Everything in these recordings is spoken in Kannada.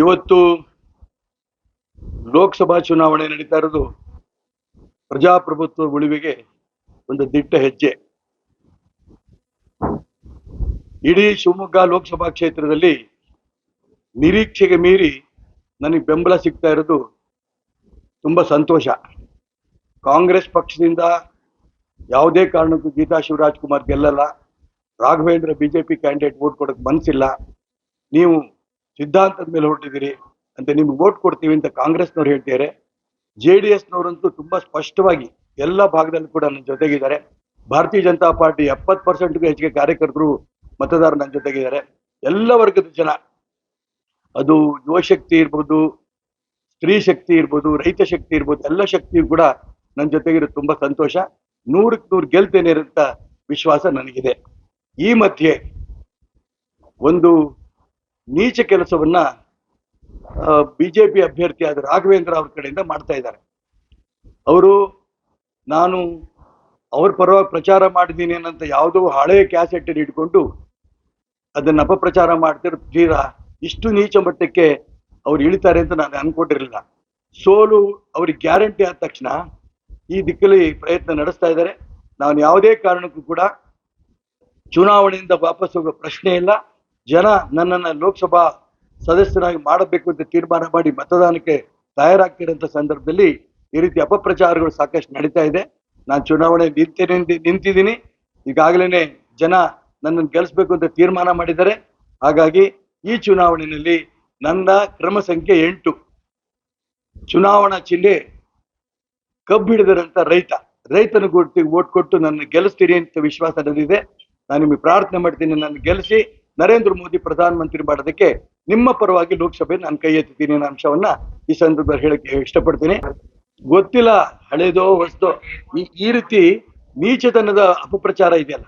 ಇವತ್ತು ಲೋಕಸಭಾ ಚುನಾವಣೆ ನಡೀತಾ ಇರೋದು ಪ್ರಜಾಪ್ರಭುತ್ವ ಉಳಿವಿಗೆ ಒಂದು ದಿಟ್ಟ ಹೆಜ್ಜೆ. ಇಡೀ ಶಿವಮೊಗ್ಗ ಲೋಕಸಭಾ ಕ್ಷೇತ್ರದಲ್ಲಿ ನಿರೀಕ್ಷೆಗೆ ಮೀರಿ ನನಗೆ ಬೆಂಬಲ ಸಿಗ್ತಾ ಇರೋದು ತುಂಬಾ ಸಂತೋಷ. ಕಾಂಗ್ರೆಸ್ ಪಕ್ಷದಿಂದ ಯಾವುದೇ ಕಾರಣಕ್ಕೂ ಗೀತಾ ಶಿವರಾಜ್ ಕುಮಾರ್ ಗೆಲ್ಲಲ್ಲ ರಾಘವೇಂದ್ರ ಬಿಜೆಪಿ ಕ್ಯಾಂಡಿಡೇಟ್ ವೋಟ್ ಕೊಡಕ್ ಮನಸ್ಸಿಲ್ಲ ನೀವು ಸಿದ್ಧಾಂತದ ಮೇಲೆ ಹೊರಟಿದ್ದೀರಿ ಅಂತ ನಿಮ್ಗೆ ವೋಟ್ ಕೊಡ್ತೀವಿ ಅಂತ ಕಾಂಗ್ರೆಸ್ನವ್ರು ಹೇಳ್ತಿದ್ದಾರೆ. ಜೆ ಡಿ ಎಸ್ನವರಂತೂ ತುಂಬಾ ಸ್ಪಷ್ಟವಾಗಿ ಎಲ್ಲ ಭಾಗದಲ್ಲೂ ಕೂಡ ನನ್ನ ಜೊತೆಗಿದ್ದಾರೆ. ಭಾರತೀಯ ಜನತಾ ಪಾರ್ಟಿ ಎಪ್ಪತ್ತು ಪರ್ಸೆಂಟ್ಗೂ ಹೆಚ್ಚಿಗೆ ಕಾರ್ಯಕರ್ತರು ಮತದಾರರು ನನ್ನ ಜೊತೆಗಿದ್ದಾರೆ. ಎಲ್ಲ ವರ್ಗದ ಜನ. ಅದು ಯುವ ಶಕ್ತಿ ಇರ್ಬೋದು, ಸ್ತ್ರೀ ಶಕ್ತಿ ಇರ್ಬೋದು, ರೈತ ಶಕ್ತಿ ಇರ್ಬೋದು, ಎಲ್ಲ ಶಕ್ತಿಯು ಕೂಡ ನನ್ನ ಜೊತೆಗಿರೋದು ತುಂಬಾ ಸಂತೋಷ. ನೂರಕ್ಕೆ ನೂರು ಗೆಲ್ತೇನೆ ಅಂತ ವಿಶ್ವಾಸ ನನಗಿದೆ. ಈ ಮಧ್ಯೆ ಒಂದು ನೀಚ ಕೆಲಸವನ್ನ ಬಿಜೆಪಿ ಅಭ್ಯರ್ಥಿ ಆದ ರಾಘವೇಂದ್ರ ಅವ್ರ ಕಡೆಯಿಂದ ಮಾಡ್ತಾ ಇದ್ದಾರೆ. ಅವರು, ನಾನು ಅವ್ರ ಪರವಾಗಿ ಪ್ರಚಾರ ಮಾಡಿದ್ದೀನಿ ಅನ್ನಂತ ಯಾವುದೋ ಹಳೆಯ ಕ್ಯಾಸೆಟ್ ಇಟ್ಕೊಂಡು ಅದನ್ನ ಅಪಪ್ರಚಾರ ಮಾಡ್ತಿರೋ ತೀರಾ ಇಷ್ಟು ನೀಚ ಮಟ್ಟಕ್ಕೆ ಅವ್ರು ಇಳಿತಾರೆ ಅಂತ ನಾನು ಅನ್ಕೊಂಡಿರಲಿಲ್ಲ. ಸೋಲು ಅವ್ರಿಗೆ ಗ್ಯಾರಂಟಿ ಆದ ತಕ್ಷಣ ಈ ದಿಕ್ಕಲ್ಲಿ ಪ್ರಯತ್ನ ನಡೆಸ್ತಾ ಇದ್ದಾರೆ. ನಾನು ಯಾವುದೇ ಕಾರಣಕ್ಕೂ ಕೂಡ ಚುನಾವಣೆಯಿಂದ ವಾಪಸ್ ಹೋಗೋ ಪ್ರಶ್ನೆ ಇಲ್ಲ. ಜನ ನನ್ನನ್ನ ಲೋಕಸಭಾ ಸದಸ್ಯನಾಗಿ ಮಾಡಬೇಕು ಅಂತ ತೀರ್ಮಾನ ಮಾಡಿ ಮತದಾನಕ್ಕೆ ತಯಾರಾಗ್ತಿರೋಂಥ ಸಂದರ್ಭದಲ್ಲಿ ಈ ರೀತಿ ಅಪಪ್ರಚಾರಗಳು ಸಾಕಷ್ಟು ನಡೀತಾ ಇದೆ. ನಾನು ಚುನಾವಣೆ ನಿಂತೇನೆ ನಿಂತಿದ್ದೀನಿ. ಈಗಾಗಲೇ ಜನ ನನ್ನನ್ನು ಗೆಲ್ಲಿಸ್ಬೇಕು ಅಂತ ತೀರ್ಮಾನ ಮಾಡಿದ್ದಾರೆ. ಹಾಗಾಗಿ ಈ ಚುನಾವಣೆಯಲ್ಲಿ ನನ್ನ ಕ್ರಮ ಸಂಖ್ಯೆ ಎಂಟು. ಚುನಾವಣಾ ಚಿಹ್ನೆ ಕಬ್ಬು ರೈತ. ರೈತನ ಗುರ್ತಿಗೆ ಓಟ್ ಕೊಟ್ಟು ನನ್ನ ಗೆಲ್ಲಿಸ್ತೀರಿ ಅಂತ ವಿಶ್ವಾಸ ನಡೆದಿದೆ ನಾನು ನಿಮಗೆ ಪ್ರಾರ್ಥನೆ ಮಾಡ್ತೀನಿ. ನನ್ನ ಗೆಲ್ಲಿಸಿ ನರೇಂದ್ರ ಮೋದಿ ಪ್ರಧಾನಮಂತ್ರಿ ಮಾಡೋದಕ್ಕೆ ನಿಮ್ಮ ಪರವಾಗಿ ಲೋಕಸಭೆ ನಾನು ಕೈ ಎತ್ತಿದ್ದೀನಿ ಅನ್ನೋ ಅಂಶವನ್ನ ಈ ಸಂದರ್ಭದಲ್ಲಿ ಹೇಳಕ್ಕೆ ಇಷ್ಟಪಡ್ತೀನಿ. ಗೊತ್ತಿಲ್ಲ, ಹಳೇದೋ, ಹೊಸದೋ, ಈ ರೀತಿ ನೀಚತನದ ಅಪಪ್ರಚಾರ ಇದೆಯಲ್ಲ.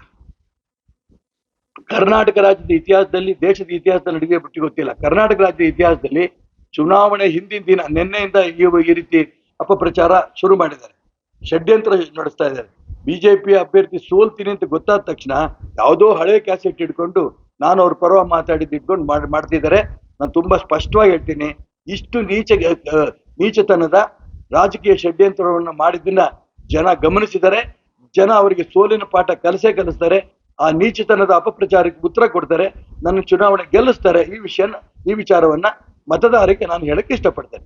ಕರ್ನಾಟಕ ರಾಜ್ಯದ ಇತಿಹಾಸದಲ್ಲಿ, ದೇಶದ ಇತಿಹಾಸದಲ್ಲಿ ನಡುವೆ ಬಿಟ್ಟು ಗೊತ್ತಿಲ್ಲ. ಕರ್ನಾಟಕ ರಾಜ್ಯದ ಇತಿಹಾಸದಲ್ಲಿ ಚುನಾವಣೆ ಹಿಂದಿನ ದಿನ, ನಿನ್ನೆಯಿಂದ ಈ ರೀತಿ ಅಪಪ್ರಚಾರ ಶುರು ಮಾಡಿದ್ದಾರೆ. ಷಡ್ಯಂತ್ರ ನಡೆಸ್ತಾ ಇದ್ದಾರೆ. ಬಿಜೆಪಿ ಅಭ್ಯರ್ಥಿ ಸೋಲ್ತೀನಿ ಅಂತ ಗೊತ್ತಾದ ತಕ್ಷಣ ಯಾವುದೋ ಹಳೆ ಕ್ಯಾಸೆಟ್ ಇಟ್ಕೊಂಡು ನಾನು ಅವ್ರ ಪರ್ವ ಮಾತಾಡಿದ್ದು ಇಟ್ಕೊಂಡು ಮಾಡ್, ಮಾಡ್ತಿದ್ದಾರೆ. ನಾನು ತುಂಬಾ ಸ್ಪಷ್ಟವಾಗಿ ಹೇಳ್ತೀನಿ. ಇಷ್ಟು ನೀಚ ನೀಚತನದ ರಾಜಕೀಯ ಷಡ್ಯಂತ್ರವನ್ನು ಮಾಡಿದ್ದನ್ನ ಜನ ಗಮನಿಸಿದರೆ ಜನ ಅವರಿಗೆ ಸೋಲಿನ ಪಾಠ ಕಲಸೇ ಕಲಿಸ್ತಾರೆ. ಆ ನೀಚತನದ ಅಪಪ್ರಚಾರಕ್ಕೆ ಉತ್ತರ ಕೊಡ್ತಾರೆ. ನನ್ನ ಚುನಾವಣೆ ಗೆಲ್ಲಿಸ್ತಾರೆ. ಈ ವಿಷಯನ, ಈ ವಿಚಾರವನ್ನ ಮತದಾರರಿಗೆ ನಾನು ಹೇಳಕ್ಕೆ ಇಷ್ಟಪಡ್ತೇನೆ.